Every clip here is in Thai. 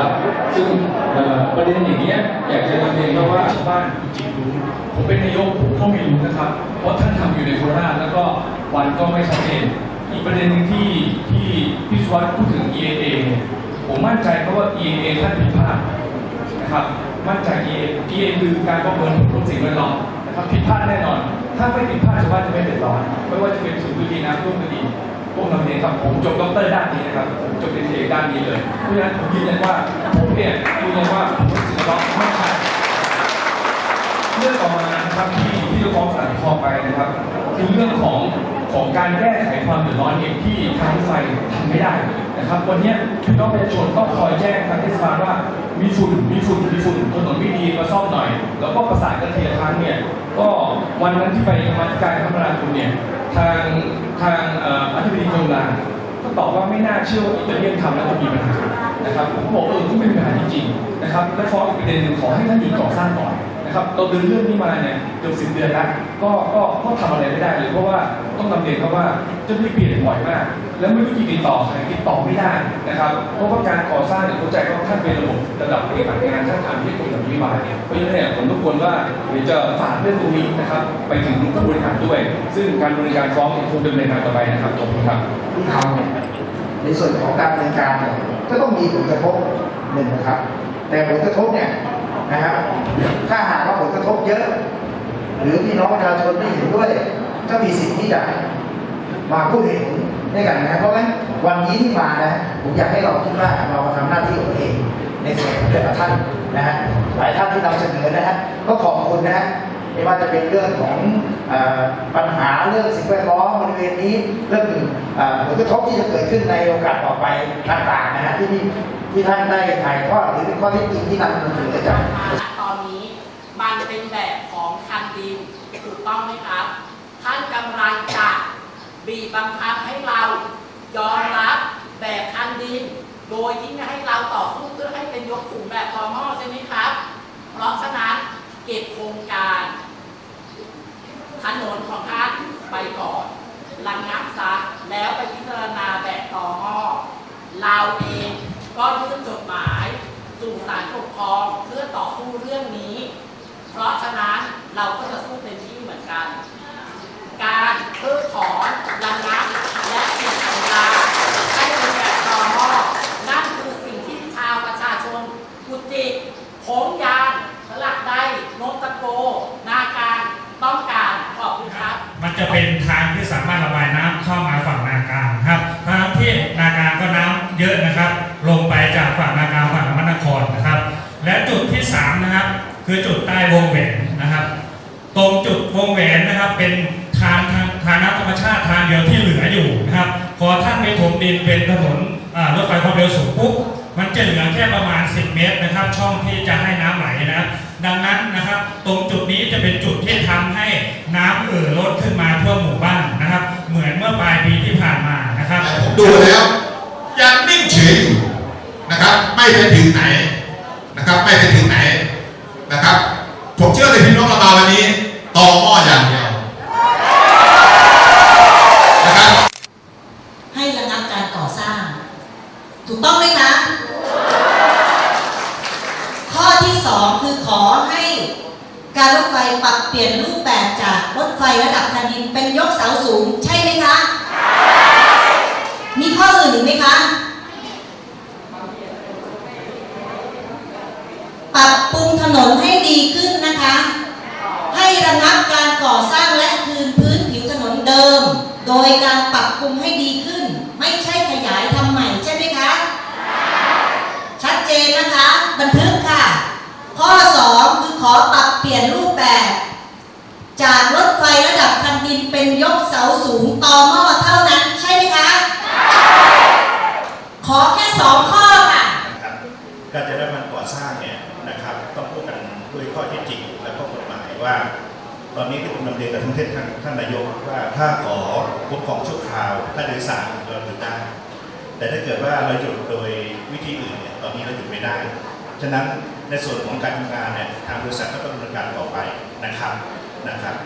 ครับ ซึ่งประเด็นอย่างนี้อยากจะนำเรียนว่าชาวบ้านจริงรู้ผมเป็นนายกผมก็ไม่รู้นะครับ เพราะท่านทำอยู่ในโคราชแล้วก็วันก็ไม่ชัดเจนอีกประเด็นหนึ่งที่ที่พี่สวัสดิ์พูดถึง EAA ผมมั่นใจเพราะว่า EAA ท่านผิดพลาดนะครับ มั่นใจ EAA EAA คือการประเมินผลกระสิ่งแวดล้อมนะครับผิดพลาดแน่นอน ถ้าไม่ผิดพลาดชาวบ้านจะไม่เดือดร้อนไม่ว่าจะเป็นสูตรวิดีน้ำท่วมก็ดี พวกเราเนี่ยครับผมจบด็อกเตอร์ด้านนี้นะครับผมจบเป็นเอกด้านนี้เลยเพราะฉะนั้นผมยืนยันว่าผมเนี่ยยืนยันว่าผมเป็นสิ่งแวดล้อมไม่ใช่เรื่องต่อมานะครับที่ที่เราฟ้องศาลคอไปนะครับคือเรื่องของของการแก้ไขความเดือดร้อนเองที่ทางรถไฟทำไม่ได้นะครับ วันนี้พี่น้องประชาชนต้องคอยแจ้งทางเทศบาลว่ามีฝุ่นมีฝุ่นมีฝุ่นถนนไม่ดีมาซ่อมหน่อย แล้วก็ประสานกันทีละครั้งเนี่ยก็วันนั้นที่ไปกรรมาธิการคมนาคมเนี่ย ทางทางอธิบดีกรมลางก็ตอบว่าไม่น่าเชื่อว่าอิตาเลียนทำแล้วจะมีปัญหานะครับผมบอกเออก็ไม่มีปัญหาจริงๆนะครับและฟ้องอีกประเด็นหนึ่งขอให้ท่านหยุดก่อสร้างก่อน นะครับเราเดินเรื่องนี้มาเนี่ยเกือบสิบเดือนแล้วก็ก็ก็ทำอะไรไม่ได้เลยเพราะว่าต้องนำเรียนครับว่าเจ้าหน้าที่เปลี่ยนบ่อยมาก แล้วไม่รู้จะติดต่อใครติดต่อไม่ได้นะครับเพราะว่าการก่อสร้างเนี่ยเข้าใจว่าท่านเป็นระบบระดับปฏิบัติงานท่านทำที่กรมธนโยบายเนี่ยเพราะฉะนั้นเนี่ยผมรบกวนว่าเดี๋ยวจะฝากเรื่องตรงนี้นะครับไปถึงผู้บริหารด้วย ซึ่งการบริการฟ้องคงดำเนินการต่อไปนะครับขอบคุณครับที่ทำเนี่ยในส่วนของการดำเนินการเนี่ยก็ต้องมีผลกระทบหนึ่งนะครับ แต่ผลกระทบเนี่ยนะครับถ้าหากว่าผลก ระทบเยอะ หรือพี่น้องประชาชนไม่เห็นด้วย ก็มีสิทธิ์ที่จะมาพูดเห็นด้วยกันนะเพราะฉะนั้นวันนี้ที่มานะผมอยากให้เราคิดว่าเรามาทำหน้าที่ของตัวเอง ในส่วนของแต่ละท่านนะฮะหลายท่านที่นำเสนอนะฮะก็ขอบคุณนะฮะไม่ว่าจะเป็นเรื่องของอปัญหาเรื่องสิ่งแวดล้อมบริเวณนี้เรื่องเอ่อผลกระทบที่จะเกิดขึ้นในโอกาสต่อไปต่างๆนะฮะที่ที่ที่ท่านได้ถ่ายทอดหรือเป็นข้อเท็จจริงที่นำเสนอจาก ตอนนี้มันเป็นแบบของคัน ดินถูกต้องไหมครับ ท่านกำลังจะบีบบังคับให้เรายอมรับแบบคันดิน โดยที่ไม่ให้เราต่อสู้เพื่อให้เป็นยกสูงแบบตอหม้อใช่ไหมครับ เพราะฉะนั้นเก็บโครงการถนนของท่านไปก่อนระงับซะแล้วไปพิจารณาแบบต่อหม้อเราเองก็ยื่นจดหมายสู่ศาลปกครองเพื่อต่อสู้เรื่องนี้ เพราะฉะนั้น เราก็จะสู้เต็มที่เหมือนกัน การเพิกถอนระงับและปิดสัญญาให้เป็นแบบตอมอนั่นคือสิ่งที่ชาวประชาชนกุจิกโขงยางสลักได้นนตะโก นาการต้องการขอบคุณครับ มันจะเป็นทางที่สามารถระบายน้ำเข้ามาฝั่งนากางครับทางที่นากางก็น้ำเยอะนะครับ ลงไปจากฝั่งนากางฝั่งนนครนะครับ และจุดที่สามนะครับ คือจุดใต้วงแหวน ตรงจุดวงแหวนนะครับ เป็นทางทางทางน้ำธรรมชาติทางเดียวที่เหลืออยู่นะครับ พอท่านไปถมดินเป็นถนนรถไฟความเร็วสูงปุ๊บมันจะเหลือแค่ประมาณ 10 เมตรนะครับ ช่องที่จะให้น้ำไหลนะครับ ดังนั้นนะครับ ตรงจุดนี้จะเป็นจุดที่ทำให้น้ำเอ่อล้นขึ้นมาทั่วหมู่บ้านนะครับ เหมือนเมื่อปลายปีที่ผ่านมานะครับผมดูแล้วยังนิ่งเฉยอยู่นะครับ ไม่ไปถึงไหนนะครับ ไม่ไปถึงไหนนะครับ ผมเชื่อเลยพี่น้องเรามาวันนี้ ต่อหม้ออย่างเดียวนะครับให้ระงับการก่อสร้าง ถูกต้องไหมคะ ข้อที่สองคือขอให้การรถไฟปรับเปลี่ยนรูปแบบจากรถไฟระดับแผ่นดินเป็นยกเสาสูง ใช่ไหมคะ มีข้ออื่นอีกไหมคะ ปรับปรุงถนนให้ดีขึ้นนะคะ ให้ระงับ การก่อสร้างและคืนพื้นผิวถนนเดิม โดยการปรับปรุงให้ดีขึ้น ไม่ใช่ขยายทำใหม่ใช่ไหมคะ ชัดเจนนะคะ บันทึกค่ะ ข้อ 2 คือขอปรับเปลี่ยนรูปแบบ จากรถไฟระดับคันดินเป็นยกเสาสูงต่อหม้อเท่านั้นใช่ไหมคะ ขอแค่สองข้อค่ะการจะได้มันก่อสร้างเนี่ยนะครับ ต้องพูดกันด้วยข้อเท็จจริงและข้อกฎหมายว่า ตอนนี้ที่ผมนำเรียนกับท่านเทศท่านท่านนายกว่าถ้าขอคุ้มครองชั่วคราวถ้าโดยสารเราหยุดได้ แต่ถ้าเกิดว่าเราหยุดโดยวิธีอื่นเนี่ยตอนนี้เราหยุดไม่ได้ ฉะนั้นในส่วนของการทำงานเนี่ยทางบริษัทก็ต้องดำเนินการต่อไปนะครับนะครับ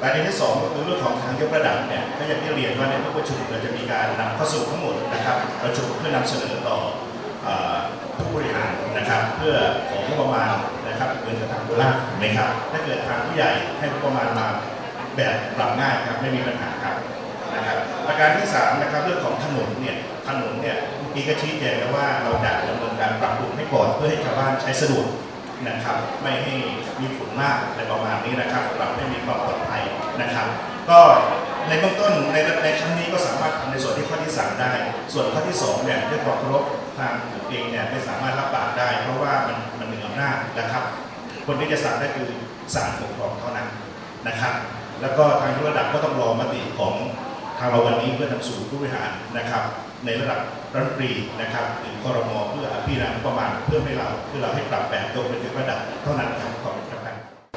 ประเด็นที่สองก็คือเรื่องของทางยกระดับเนี่ยก็อย่างที่เรียนว่าในทุกประชุมเราจะมีการนำข้อสรุปทั้งหมดนะครับประชุมเพื่อนำเสนอต่อเอ่อผู้บริหารนะครับ เพื่อของงบประมาณ นะครับเหมือนกับทางโคราชถูกไหมครับ ถ้าเกิดทางผู้ใหญ่ให้ประมาณมาแบบปรับง่ายครับไม่มีปัญหาครับนะครับประการที่สามนะครับเรื่องของถนนเนี่ยถนนเนี่ยเมื่อกี้ก็ชี้แจงแล้วว่าเราจะดำเนินการปรับปรุงให้ก่อนเพื่อให้ชาวบ้านใช้สะดวกนะครับไม่ให้มีฝุ่นมากในประมาณนี้นะครับปรับให้มีความปลอดภัยนะครับ ก็ในเบื้องต้นในในชั้นนี้ก็สามารถทำในส่วนที่ข้อที่สามได้ ส่วนข้อที่สองเนี่ยด้วยความเคารพทางผมเองเนี่ยไม่สามารถรับปากได้ เพราะว่ามันำนาจนะครับ คนที่จะสั่งได้คือศาลปกครองเท่านั้นนะครับ แล้วก็ทางระดับก็ต้องรอมติของทางเราวันนี้เพื่อนำสู่ผู้บริหารนะครับ ในระดับรัฐมนตรีนะครับหรือคอรมอเพื่อพิจารณางประมาณเพื่อให้เราเพื่อเราให้ปรับแบบโดยเป็นระดับเท่านั้นครับขอบคุณ